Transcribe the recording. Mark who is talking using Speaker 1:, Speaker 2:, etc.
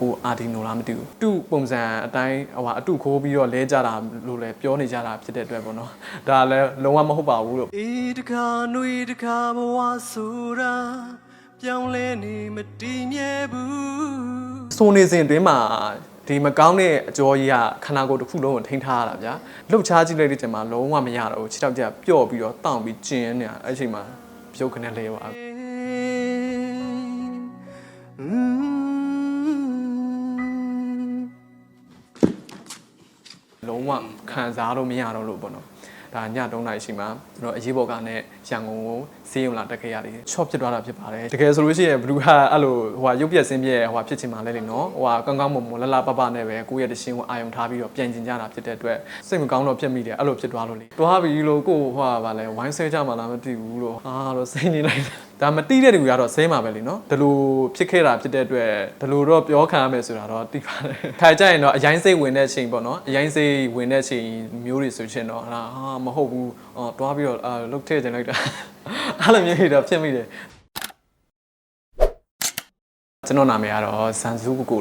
Speaker 1: ကိုအာဒီနိုလားမသိဘူးတူပုံစံအတိုင်းဟိုဟာအတူခိုးပြီးတော့လဲကြတာလို့လည်းပြောနေကြတာဖြစ်တဲ့အတွက်ပေါ့နော်ဒါလည်းလုံးဝမဟုတ်ပါဘူးလို့
Speaker 2: အေးတခါຫນွေတခါဘဝဆိုတာပြောင်းလဲနေမတည်မြဲဘူး
Speaker 1: ဆိုနေစဉ်အတွင်းမှာဒီမကောင်းတဲ့အကြောကြီးကခန္ဓာကိုယ်တစ်ခုလုံးကိုထိန်းထားရတာဗျာလှုပ်ရှားကြည့်လိုက်တဲ့ချိန်မှာလုံးဝမရတော့ဘူးခြေထောက်ကျပျော့ပြီးတော့တောင့်ပြီးကျင်းနေတာအဲ့ချိန်မှာပြုတ်ခနဲ့လဲပါ လုံးဝခံစားလို့မရတော့လို့ပေါ့နော် ဒါည3နာရီရှိမှကျွန်တော်အရေးပေါ်ကနဲ့ရန်ကုန်ကိုစေးရုံလာတက်ခဲ့ရတယ်ချော့ဖြစ်သွားတာဖြစ်ပါတယ်တကယ်ဆိုလို့ရှိရင်ဘလူးဟာအဲ့လိုဟိုဟာရုပ်ပြက်ဆင်းပြက်ဟိုဟာဖြစ်ချင်မှလဲလေနော်ဟိုဟာကောင်းကောင်းမွန်မွန်လလပပနဲ့ပဲကိုယ့်ရဲ့တခြင်းကိုအာယုံထားပြီးတော့ပြန်ကျင်ကြတာဖြစ်တဲ့အတွက်စိတ်မကောင်းတော့ဖြစ်မိတယ်အဲ့လိုဖြစ်သွားလို့လေတွားပြီးလို့ကိုယ်ဟိုဟာဗာလဲဝိုင်းဆဲကြမှာလားမသိဘူးလို့အာတော့စိတ်နေလိုက်ဒါမတိတဲ့လူကတော့ဆဲမှာပဲလीနော်ဒီလိုဖြစ်ခဲ့တာဖြစ်တဲ့အတွက်ဒီလိုတော့ပြောခံရမယ်ဆိုတာတော့သိပါတယ်ခါကြရင်တော့အရင်စိတ်ဝင်တဲ့ချိန်ပေါ့နော်အရင်စိတ်ဝင်တဲ့ချိန်မျိုးတွေဆိုရှင်တော့ဟာမဟုတ်ဘူးအော်တွားပြီးတော့အာလုတ်ထည့်ချင်လိုက်တာအဲ့လိုမျိုးတွေတော့ဖြစ်မိတယ်ကျွန်တော်နာမည်ကတော့ဇန်ဇူးကိုကို